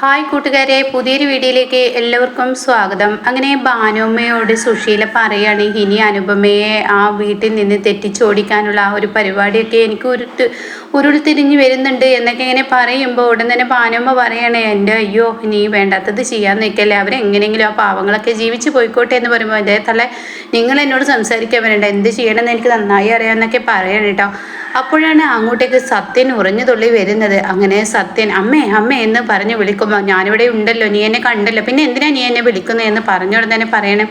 Hi കൂട്ടുകാരെ പുതിയൊരു വീഡിയോയിലേക്ക് എല്ലാവർക്കും സ്വാഗതം. അങ്ങനെ ഭാനുമ്മയോട് സുശീല പറയുകയാണ് ഇനി അനുപമയെ ആ വീട്ടിൽ നിന്ന് തെറ്റിച്ചോടിക്കാനുള്ള ആ ഒരു പരിപാടിയൊക്കെ എനിക്ക് ഉരുട്ട് ഉരുൾത്തിരിഞ്ഞ് വരുന്നുണ്ട് എന്നൊക്കെ ഇങ്ങനെ പറയുമ്പോൾ ഉടൻ തന്നെ ഭാനുമ്മ പറയണേ എന്റെ അയ്യോ നീ വേണ്ടാത്തത് ചെയ്യാൻ നിൽക്കല്ലേ അവരെങ്ങനെയെങ്കിലും ആ പാവങ്ങളൊക്കെ ജീവിച്ച് പോയിക്കോട്ടെ എന്ന് പറയുമ്പോൾ അതേ തല നിങ്ങൾ എന്നോട് സംസാരിക്കാൻ വരണ്ട. എന്ത് ചെയ്യണമെന്ന് എനിക്ക് നന്നായി അറിയാമെന്നൊക്കെ പറയണം കേട്ടോ. അപ്പോഴാണ് അങ്ങോട്ടേക്ക് സത്യൻ ഉറഞ്ഞു തുള്ളി വരുന്നത്. അങ്ങനെ സത്യൻ അമ്മേ അമ്മേ എന്ന് പറഞ്ഞു വിളിക്കുമ്പോൾ ഞാനിവിടെ ഉണ്ടല്ലോ നീ എന്നെ കണ്ടല്ലോ. പിന്നെ എന്തിനാ നീ എന്നെ വിളിക്കുന്നത് എന്ന് പറഞ്ഞോട് തന്നെ പറയണം.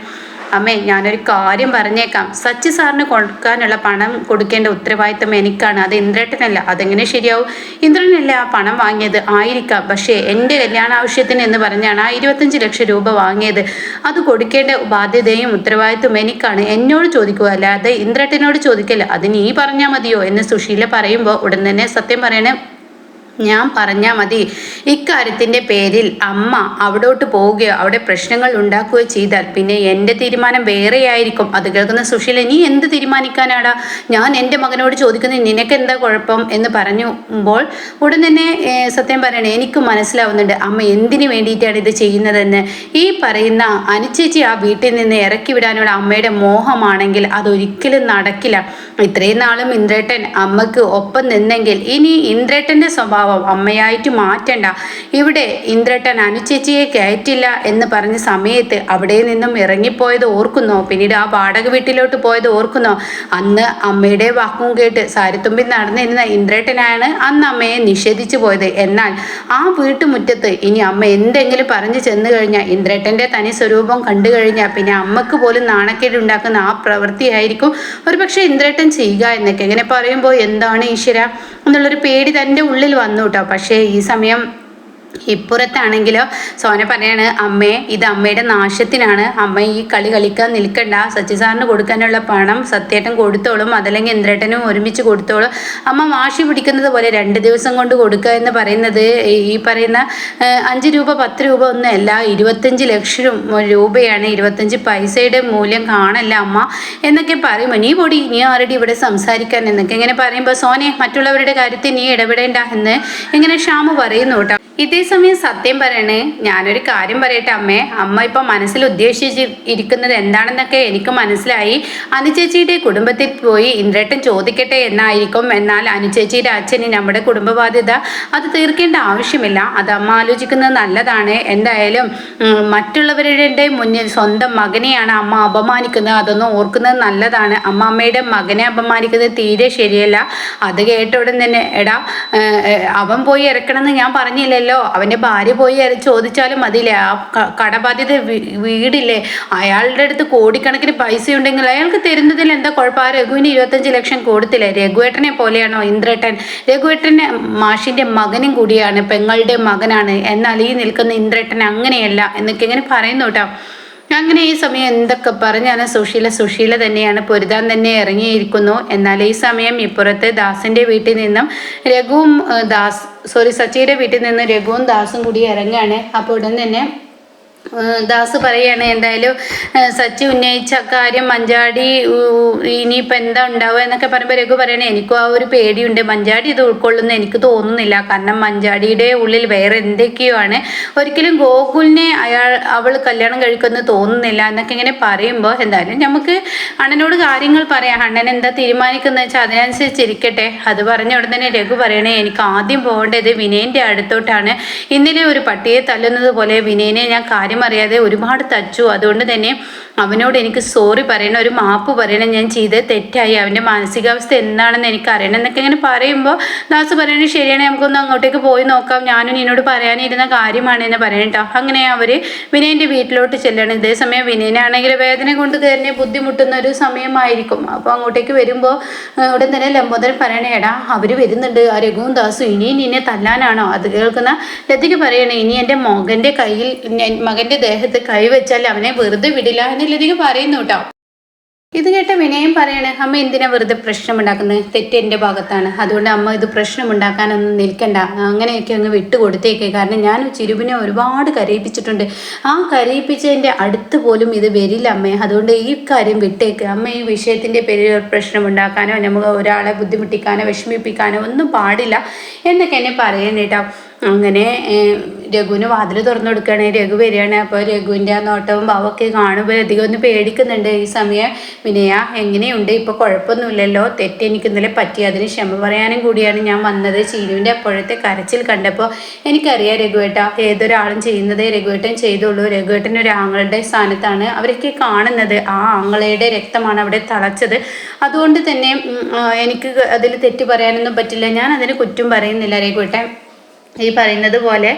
അമ്മേ ഞാനൊരു കാര്യം പറഞ്ഞേക്കാം. സച്ചി സാറിന് കൊടുക്കാനുള്ള പണം കൊടുക്കേണ്ട ഉത്തരവാദിത്തം എനിക്കാണ്. അത് ഇന്ദ്രേട്ടനല്ല. അതെങ്ങനെ ശരിയാവും? ഇന്ദ്രനല്ല ആ പണം വാങ്ങിയത്? ആയിരിക്കാം. പക്ഷേ എന്റെ കല്യാണ ആവശ്യത്തിന് എന്ന് പറഞ്ഞാണ് ആ ഇരുപത്തഞ്ച് ലക്ഷം രൂപ വാങ്ങിയത്. അത് കൊടുക്കേണ്ട ബാധ്യതയും ഉത്തരവാദിത്വം എനിക്കാണ്. എന്നോട് ചോദിക്കുക. അല്ലാതെ ഇന്ദ്രേട്ടനോട് ചോദിക്കല്ല. അത് നീ പറഞ്ഞാൽ മതിയോ എന്ന് സുശീല പറയുമ്പോൾ ഉടൻ തന്നെ സത്യം പറയണേ ഞാൻ പറഞ്ഞാൽ മതി. ഇക്കാര്യത്തിന്റെ പേരിൽ അമ്മ അവിടോട്ട് പോവുകയോ അവിടെ പ്രശ്നങ്ങൾ ഉണ്ടാക്കുകയോ ചെയ്താൽ പിന്നെ എന്റെ തീരുമാനം വേറെയായിരിക്കും. അത് കേൾക്കുന്ന സുശീല നീ എന്ത് തീരുമാനിക്കാനാടാ? ഞാൻ എന്റെ മകനോട് ചോദിക്കുന്നത് നിനക്ക് എന്താ കുഴപ്പം? എന്ന് പറഞ്ഞുമ്പോൾ ഉടൻ തന്നെ സത്യം പറയണേ എനിക്ക് മനസ്സിലാവുന്നുണ്ട് അമ്മ എന്തിനു വേണ്ടിയിട്ടാണ് ഇത് ചെയ്യുന്നതെന്ന്? ഈ പറയുന്ന അനുചേച്ചി ആ വീട്ടിൽ നിന്ന് ഇറക്കി വിടാനുള്ള അമ്മയുടെ മോഹമാണെങ്കിൽ അതൊരിക്കലും നടക്കില്ല. ഇത്രയും നാളും ഇന്ദ്രേട്ടൻ അമ്മയ്ക്ക് ഒപ്പം നിന്നെങ്കിൽ ഇനി ഇന്ദ്രേട്ടന്റെ സ്വഭാവം സ്വഭാവം അമ്മയായിട്ട് മാറ്റണ്ട. ഇവിടെ ഇന്ദ്രട്ടൻ അനുചേച്ചിയെ കയറ്റില്ല എന്ന് പറഞ്ഞ സമയത്ത് അവിടെ നിന്നും ഇറങ്ങിപ്പോയത് ഓർക്കുന്നോ? പിന്നീട് ആ വാടക വീട്ടിലോട്ട് പോയത് ഓർക്കുന്നോ? അന്ന് അമ്മയുടെ വാക്കും കേട്ട് സാരിത്തുമ്പിൽ നടന്നിരുന്ന ഇന്ദ്രേട്ടനാണ് അന്ന് അമ്മയെ നിഷേധിച്ചു പോയത്. എന്നാൽ ആ വീട്ടുമുറ്റത്ത് ഇനി അമ്മ എന്തെങ്കിലും പറഞ്ഞു ചെന്നു കഴിഞ്ഞാൽ ഇന്ദ്രേട്ടന്റെ തനി സ്വരൂപം കണ്ടു കഴിഞ്ഞാൽ പിന്നെ അമ്മയ്ക്ക് പോലും നാണക്കേട് ഉണ്ടാക്കുന്ന ആ പ്രവൃത്തിയായിരിക്കും. ഒരുപക്ഷെ ഇന്ദ്രേട്ടൻ ചെയ്യുക എന്നൊക്കെ. ഇങ്ങനെ പറയുമ്പോൾ എന്താണ് ഈശ്വര? എന്നുള്ളൊരു പേടി തന്റെ ഉള്ളിൽ വന്നു. കേട്ടോ പക്ഷേ ഈ സമയം ഇപ്പുറത്താണെങ്കിലോ സോന പറയാണ് അമ്മേ ഇത് അമ്മയുടെ നാശത്തിനാണ്. അമ്മ ഈ കളി കളിക്കാൻ നിൽക്കണ്ട. സച്ചിസാറിന് കൊടുക്കാനുള്ള പണം സത്യേട്ടൻ കൊടുത്തോളും അതല്ലെങ്കിൽ ഇന്ദ്രേട്ടനും ഒരുമിച്ച് കൊടുത്തോളും. അമ്മ വാശി പിടിക്കുന്നത് പോലെ രണ്ട് ദിവസം കൊണ്ട് കൊടുക്കുക എന്ന് പറയുന്നത് ഈ പറയുന്ന അഞ്ച് രൂപ പത്ത് രൂപ ഒന്നും അല്ല. ഇരുപത്തഞ്ച് ലക്ഷം രൂപയാണ് ഇരുപത്തഞ്ച് പൈസയുടെ മൂല്യം കാണല്ല അമ്മ. എന്നൊക്കെ പറയുമ്പോൾ നീ പൊടി നീ ആരുടെ ഇവിടെ സംസാരിക്കാൻ? എന്നൊക്കെ ഇങ്ങനെ പറയുമ്പോൾ സോനെ മറ്റുള്ളവരുടെ കാര്യത്തിൽ നീ ഇടപെടേണ്ട എന്ന് ഇങ്ങനെ ഷാമു പറയുന്നു കേട്ടോ. ഇതേ സമയം സത്യം പറയണേ ഞാനൊരു കാര്യം പറയട്ടെ അമ്മേ. അമ്മ ഇപ്പം മനസ്സിൽ ഉദ്ദേശിച്ച് ഇരിക്കുന്നത് എന്താണെന്നൊക്കെ എനിക്ക് മനസ്സിലായി. അനുചേച്ചിയുടെ കുടുംബത്തിൽ പോയി ഇന്ദ്രേട്ടൻ ചോദിക്കട്ടെ എന്നായിരിക്കും. എന്നാൽ അനുചേച്ചിയുടെ അച്ഛന് നമ്മുടെ കുടുംബ ബാധ്യത അത് തീർക്കേണ്ട ആവശ്യമില്ല. അത് അമ്മ ആലോചിക്കുന്നത് നല്ലതാണ്. എന്തായാലും മറ്റുള്ളവരുടെ മുന്നിൽ സ്വന്തം മകനെയാണ് അമ്മ അപമാനിക്കുന്നത്. അതൊന്നും ഓർക്കുന്നത് നല്ലതാണ്. അമ്മ അമ്മയുടെ മകനെ അപമാനിക്കുന്നത് തീരെ ശരിയല്ല. അത് കേട്ട ഉടൻ തന്നെ എടാ അവൻ പോയി ഇറക്കണമെന്ന് ഞാൻ പറഞ്ഞില്ലല്ലോ. ഉണ്ടല്ലോ. അവന്റെ ഭാര്യ പോയി ചോദിച്ചാലും മതിയില്ലേ? ആ കടബാധ്യത വീടില്ലേ? അയാളുടെ അടുത്ത് കോടിക്കണക്കിന് പൈസ ഉണ്ടെങ്കിൽ അയാൾക്ക് തരുന്നതിൽ എന്താ കുഴപ്പം? ആ രഘുവിന് ഇരുപത്തഞ്ച് ലക്ഷം കൊടുത്തില്ലേ? രഘുവേട്ടനെ പോലെയാണോ ഇന്ദ്രേട്ടൻ? രഘുവേട്ടന്റെ മാഷിന്റെ മകനും കൂടിയാണ് പെങ്ങളുടെ മകനാണ്. എന്നാൽ ഈ നിൽക്കുന്ന ഇന്ദ്രേട്ടൻ അങ്ങനെയല്ല എന്നൊക്കെ ഇങ്ങനെ പറയുന്നു കേട്ടോ. അങ്ങനെ ഈ സമയം എന്തൊക്കെ പറഞ്ഞാണ് സുശീല? സുശീല തന്നെയാണ് പൊരുതാൻ തന്നെ ഇറങ്ങിയിരിക്കുന്നു. എന്നാൽ ഈ സമയം ഇപ്പുറത്ത് ദാസിന്റെ വീട്ടിൽ നിന്നും രഘുവും ദാസ് സോറി സച്ചിയുടെ വീട്ടിൽ നിന്ന് രഘുവും ദാസും കൂടി ഇറങ്ങുകയാണ് അപ്പോൾ ഉടൻ തന്നെ ദാസ് പറയാണ് എന്തായാലും സച്ചി ഉന്നയിച്ച കാര്യം മഞ്ചാടി ഇനിയിപ്പോൾ എന്താ ഉണ്ടാവുക എന്നൊക്കെ പറയുമ്പോൾ രഘു പറയണേ എനിക്കും ആ ഒരു പേടിയുണ്ട്. മഞ്ചാടി ഇത് ഉൾക്കൊള്ളുന്ന എനിക്ക് തോന്നുന്നില്ല. കാരണം മഞ്ചാടിയുടെ ഉള്ളിൽ വേറെ എന്തൊക്കെയോ ആണ് ഒരിക്കലും ഗോകുലിനെ അയാൾ അവൾ കല്യാണം കഴിക്കുമെന്ന് തോന്നുന്നില്ല എന്നൊക്കെ ഇങ്ങനെ പറയുമ്പോൾ എന്തായാലും നമുക്ക് അണ്ണനോട് കാര്യങ്ങൾ പറയാം. അണ്ണൻ എന്താ തീരുമാനിക്കുന്നത് വെച്ചാൽ അതിനനുസരിച്ച് ഇരിക്കട്ടെ അത് പറഞ്ഞ ഉടൻ തന്നെ രഘു പറയണേ എനിക്ക് ആദ്യം പോകേണ്ടത് വിനയന്റെ അടുത്തോട്ടാണ്. ഇന്നലെ ഒരു പട്ടിയെ തല്ലുന്നത് പോലെ വിനയനെ ഞാൻ കാര്യം കാര്യം അറിയാതെ ഒരുപാട് തച്ചു. അതുകൊണ്ട് തന്നെ അവനോട് എനിക്ക് സോറി പറയണം ഒരു മാപ്പ് പറയണം ഞാൻ ചെയ്ത് തെറ്റായി. അവന്റെ മാനസികാവസ്ഥ എന്താണെന്ന് എനിക്ക് അറിയണം എന്നൊക്കെ ഇങ്ങനെ പറയുമ്പോൾ ദാസ് പറയണത് ശരിയാണ്. നമുക്കൊന്ന് അങ്ങോട്ടേക്ക് പോയി നോക്കാം. ഞാനും നിന്നോട് പറയാനിരുന്ന കാര്യമാണ് എന്ന് പറയണട്ടോ അങ്ങനെ അവർ വിനയന്റെ വീട്ടിലോട്ട് ചെല്ലണം. ഇതേസമയം വിനയനാണെങ്കിൽ വേദന കൊണ്ട് തന്നെ ബുദ്ധിമുട്ടുന്ന ഒരു സമയമായിരിക്കും. അപ്പോൾ അങ്ങോട്ടേക്ക് വരുമ്പോൾ ഉടൻ തന്നെ ലംബോദരൻ പറയണേ എടാ അവർ വരുന്നുണ്ട്. ആ രഘുവും ദാസും ഇനിയും നിന്നെ തല്ലാനാണോ? അത് കേൾക്കുന്ന ലതിക്ക് പറയണേ ഇനി എന്റെ മകന്റെ കയ്യിൽ മകൻ അവന്റെ ദേഹത്ത് കൈവച്ചാൽ അവനെ വെറുതെ വിടില്ല എന്നുള്ളതിന് പറയുന്നു കേട്ടോ. ഇത് കേട്ട വിനയം പറയണേ അമ്മ എന്തിനാ വെറുതെ പ്രശ്നമുണ്ടാക്കുന്നത് തെറ്റ് എന്റെ ഭാഗത്താണ്. അതുകൊണ്ട് അമ്മ ഇത് പ്രശ്നമുണ്ടാക്കാനൊന്നും നിൽക്കണ്ട. അങ്ങനെയൊക്കെ അങ്ങ് വിട്ടുകൊടുത്തേക്ക് കാരണം ഞാൻ ചിരുവിനെ ഒരുപാട് കരയിപ്പിച്ചിട്ടുണ്ട്. ആ കരയിപ്പിച്ചതിന്റെ അടുത്ത് പോലും ഇത് വരില്ല അമ്മേ. അതുകൊണ്ട് ഈ കാര്യം വിട്ടേക്ക്. അമ്മ ഈ വിഷയത്തിന്റെ പേരിൽ പ്രശ്നമുണ്ടാക്കാനോ നമുക്ക് ഒരാളെ ബുദ്ധിമുട്ടിക്കാനോ വിഷമിപ്പിക്കാനോ ഒന്നും പാടില്ല എന്നൊക്കെ എന്നെ പറയുന്നേട്ടോ അങ്ങനെ രഘുവിന് വാതിൽ തുറന്നു കൊടുക്കുകയാണ്. രഘു വരികയാണ്. അപ്പോൾ രഘുവിന്റെ ആ നോട്ടവും ഭാവമൊക്കെ കാണുമ്പോൾ അധികം ഒന്ന് പേടിക്കുന്നുണ്ട്. ഈ സമയം വിനയ എങ്ങനെയുണ്ട്? ഇപ്പോൾ കുഴപ്പമൊന്നുമില്ലല്ലോ. തെറ്റ് എനിക്ക് ഇന്നലെ പറ്റി. അതിന് ക്ഷമ പറയാനും കൂടിയാണ് ഞാൻ വന്നത്. ചീനുവിന്റെ അപ്പോഴത്തെ കരച്ചിൽ കണ്ടപ്പോൾ എനിക്കറിയാം രഘുവേട്ട ഏതൊരാളും ചെയ്യുന്നതേ രഘുവേട്ടൻ ചെയ്തുള്ളൂ. രഘുവേട്ടൻ ഒരു ആങ്ങളുടെ സ്ഥാനത്താണ് അവരൊക്കെ കാണുന്നത്. ആ ആങ്ങളയുടെ രക്തമാണ് അവിടെ തളച്ചത്. അതുകൊണ്ട് തന്നെ എനിക്ക് അതിൽ തെറ്റ് പറയാനൊന്നും പറ്റില്ല. ഞാൻ അതിന് കുറ്റം പറയുന്നില്ല രഘുവേട്ടൻ. ഈ പറയുന്നത് പോലെ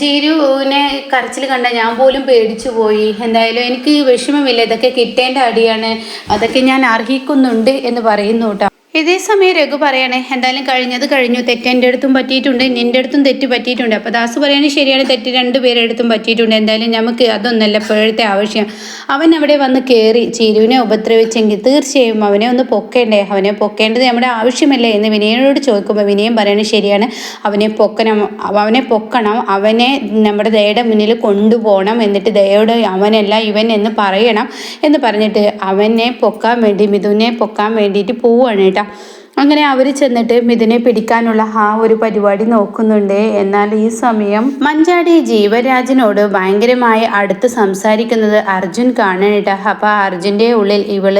ചീരുവിനെ കരച്ചിൽ കണ്ട ഞാൻ പോലും പേടിച്ചു പോയി. എന്തായാലും എനിക്ക് വിഷമമില്ല ഇതൊക്കെ കിട്ടേണ്ട അടിയാണ്. അതൊക്കെ ഞാൻ അർഹിക്കുന്നുണ്ട് എന്ന് പറയുന്നു കേട്ടോ. ഇതേ സമയം രഘു പറയണേ എന്തായാലും കഴിഞ്ഞത് കഴിഞ്ഞു. തെറ്റ് എന്റെ അടുത്തും പറ്റിയിട്ടുണ്ട്. നിന്റെ അടുത്തും തെറ്റ് പറ്റിയിട്ടുണ്ട്. അപ്പോൾ ദാസ് പറയുകയാണെങ്കിൽ ശരിയാണ്. തെറ്റ് രണ്ട് പേരെടുത്തും പറ്റിയിട്ടുണ്ട്. എന്തായാലും നമുക്ക് അതൊന്നല്ല ഇപ്പോഴത്തെ ആവശ്യം. അവൻ അവിടെ വന്ന് കയറി ചിരുവിനെ ഉപദ്രവിച്ചെങ്കിൽ തീർച്ചയായും അവനെ ഒന്ന് പൊക്കേണ്ടേ? അവനെ പൊക്കേണ്ടത് നമ്മുടെ ആവശ്യമല്ലേ എന്ന് വിനയനോട് ചോദിക്കുമ്പോൾ വിനയം പറയുകയാണെങ്കിൽ ശരിയാണ്. അവനെ പൊക്കണം. അവനെ പൊക്കണം. അവനെ നമ്മുടെ ദയയുടെ മുന്നിൽ കൊണ്ടുപോകണം. എന്നിട്ട് ദയോട് അവനല്ല ഇവൻ എന്ന് പറയണം. എന്ന് പറഞ്ഞിട്ട് അവനെ പൊക്കാൻ വേണ്ടി മിഥുനെ പൊക്കാൻ വേണ്ടിയിട്ട് പോവുകയാണ് കേട്ടോ. Дякуйте. അങ്ങനെ അവർ ചെന്നിട്ട് മിഥുനെ പിടിക്കാനുള്ള ആ ഒരു പരിപാടി നോക്കുന്നുണ്ട്. എന്നാൽ ഈ സമയം മഞ്ചാടി ജീവരാജിനോട് ഭയങ്കരമായി അടുത്ത് സംസാരിക്കുന്നത് അർജുൻ കാണാനിട്ട അപ്പൊ അർജുന്റെ ഉള്ളിൽ ഇവൾ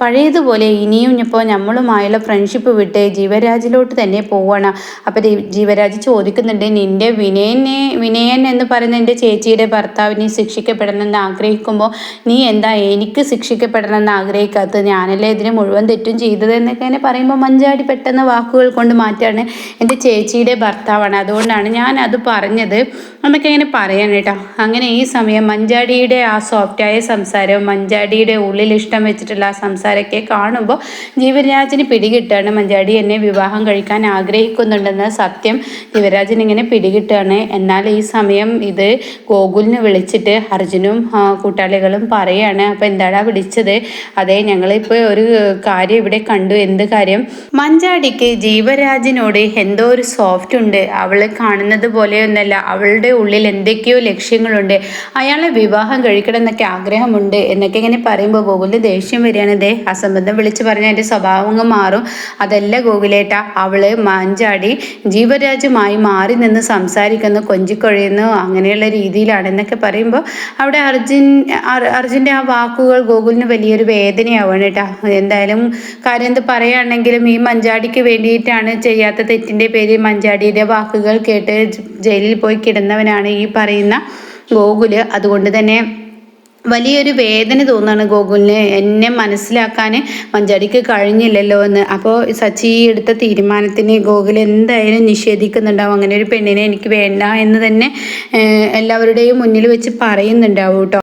പഴയതുപോലെ ഇനിയും ഇപ്പോൾ നമ്മളുമായുള്ള ഫ്രണ്ട്ഷിപ്പ് വിട്ട് ജീവരാജിലോട്ട് തന്നെ പോവാണ്. അപ്പൊ ജീവരാജ് ചോദിക്കുന്നുണ്ട് നിന്റെ വിനയനെ വിനയൻ എന്ന് പറയുന്ന എന്റെ ചേച്ചിയുടെ ഭർത്താവിനെ ശിക്ഷിക്കപ്പെടണമെന്ന് ആഗ്രഹിക്കുമ്പോൾ നീ എന്താ എനിക്ക് ശിക്ഷിക്കപ്പെടണമെന്ന് ആഗ്രഹിക്കാത്തത്? ഞാനല്ലേ ഇതിന് മുഴുവൻ തെറ്റും ചെയ്തത്? എന്നൊക്കെ പറയുമ്പോൾ മഞ്ചാടി പെട്ടെന്ന് വാക്കുകൾ കൊണ്ട് മാറ്റാണ് എന്റെ ചേച്ചിയുടെ ഭർത്താവാണ്. അതുകൊണ്ടാണ് ഞാൻ അത് പറഞ്ഞത്. നമുക്ക് ഇങ്ങനെ പറയാൻ കേട്ടോ. അങ്ങനെ ഈ സമയം മഞ്ചാടിയുടെ ആ സോഫ്റ്റായ സംസാരവും മഞ്ചാടിയുടെ ഉള്ളിൽ ഇഷ്ടം വെച്ചിട്ടുള്ള ആ സംസാരമൊക്കെ കാണുമ്പോൾ ജീവരാജിന് പിടികിട്ടാണ് മഞ്ചാടി എന്നെ വിവാഹം കഴിക്കാൻ ആഗ്രഹിക്കുന്നുണ്ടെന്ന സത്യം ജീവരാജൻ ഇങ്ങനെ പിടികിട്ടാണ് എന്നാൽ ഈ സമയം ഇത് ഗോകുലിന് വിളിച്ചിട്ട് അർജുനും കൂട്ടാളികളും പറയാണ്. അപ്പോൾ എന്താടാ വിളിച്ചത്? അതെ ഞങ്ങളിപ്പോൾ ഒരു കാര്യം ഇവിടെ കണ്ടു. എന്ത് കാര്യം? മഞ്ചാടിക്ക് ജീവരാജിനോട് എന്തോ ഒരു സോഫ്റ്റ് ഉണ്ട്. അവളെ കാണുന്നത് പോലെയൊന്നല്ല. അവളുടെ ഉള്ളിൽ എന്തൊക്കെയോ ലക്ഷ്യങ്ങളുണ്ട്. അയാളെ വിവാഹം കഴിക്കണം എന്നൊക്കെ ആഗ്രഹമുണ്ട് എന്നൊക്കെ ഇങ്ങനെ പറയുമ്പോൾ ഗോകുലിന് ദേഷ്യം വരികയാണ്. ദേ അസംബന്ധം വിളിച്ചു പറഞ്ഞാൽ എന്റെ സ്വഭാവം മാറും. അതല്ല ഗോകുലേട്ട അവൾ മഞ്ചാടി ജീവരാജുമായി മാറി നിന്ന് സംസാരിക്കുന്നു കൊഞ്ചിക്കൊഴയുന്നു അങ്ങനെയുള്ള രീതിയിലാണ് എന്നൊക്കെ പറയുമ്പോൾ അവിടെ അർജുൻ അർ- അർജുന്റെ ആ വാക്കുകൾ ഗോകുലിന് വലിയൊരു വേദനയാവാണ് കേട്ടോ. എന്തായാലും കാര്യം എന്ത് പറയുകയാണെങ്കിലും ഈ മഞ്ചാടിക്ക് വേണ്ടിയിട്ടാണ് ചെയ്യാത്ത തെറ്റിന്റെ പേരിൽ മഞ്ചാടിയുടെ വാക്കുകൾ കേട്ട് ജയിലിൽ പോയി കിടന്നവനാണ് ഈ പറയുന്ന ഗോകുൽ. അതുകൊണ്ട് തന്നെ വലിയൊരു വേദന തോന്നുകയാണ് ഗോകുലിന്. എന്നെ മനസ്സിലാക്കാൻ മഞ്ചാടിക്ക് കഴിഞ്ഞില്ലല്ലോ എന്ന്. അപ്പോൾ സച്ചി എടുത്ത തീരുമാനത്തിന് ഗോകുൽ എന്തായാലും നിഷേധിക്കുന്നുണ്ടാവും. അങ്ങനെ ഒരു പെണ്ണിനെ എനിക്ക് വേണ്ട എന്ന് തന്നെ എല്ലാവരുടെയും മുന്നിൽ വെച്ച് പറയുന്നുണ്ടാവും കേട്ടോ.